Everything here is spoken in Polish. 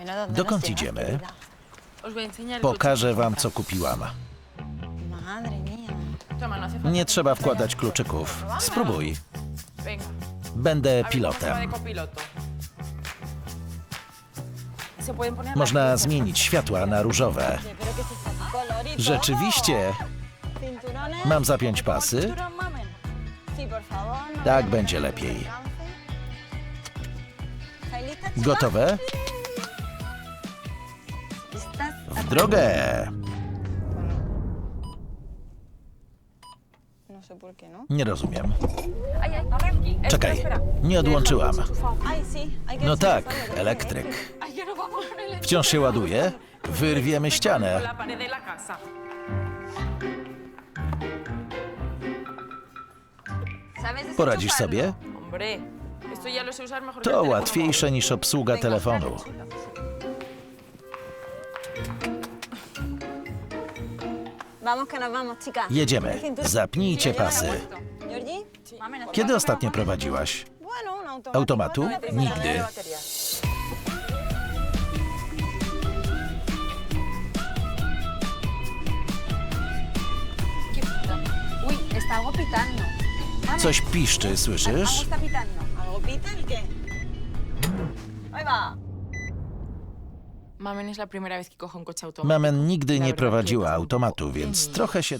Bueno, ¿dónde Dokąd idziemy? Pokażę wam, co kupiłam. No Nie trzeba wkładać kluczyków. Spróbuj. Będę pilotem. Można zmienić światła na różowe. Rzeczywiście. Mam zapiąć pasy? Tak będzie lepiej. Gotowe? Drogę! No. Nie rozumiem. Espera, Czekaj, nie odłączyłam. No tak, elektryk. Wciąż się ładuje? Wyrwiemy ścianę. la pared de la casa. ¿Sabes Poradzisz sobie? To łatwiejsze niż obsługa telefonu. Jedziemy. Zapnijcie pasy. Kiedy ostatnio prowadziłaś? Automatu? Nigdy. Coś piszczy, słyszysz? Mamen es la primera vez que cojo un coche automático. Mamen nigdy La nie verdad que prowadziła automatu, więc pequeño. trochę się...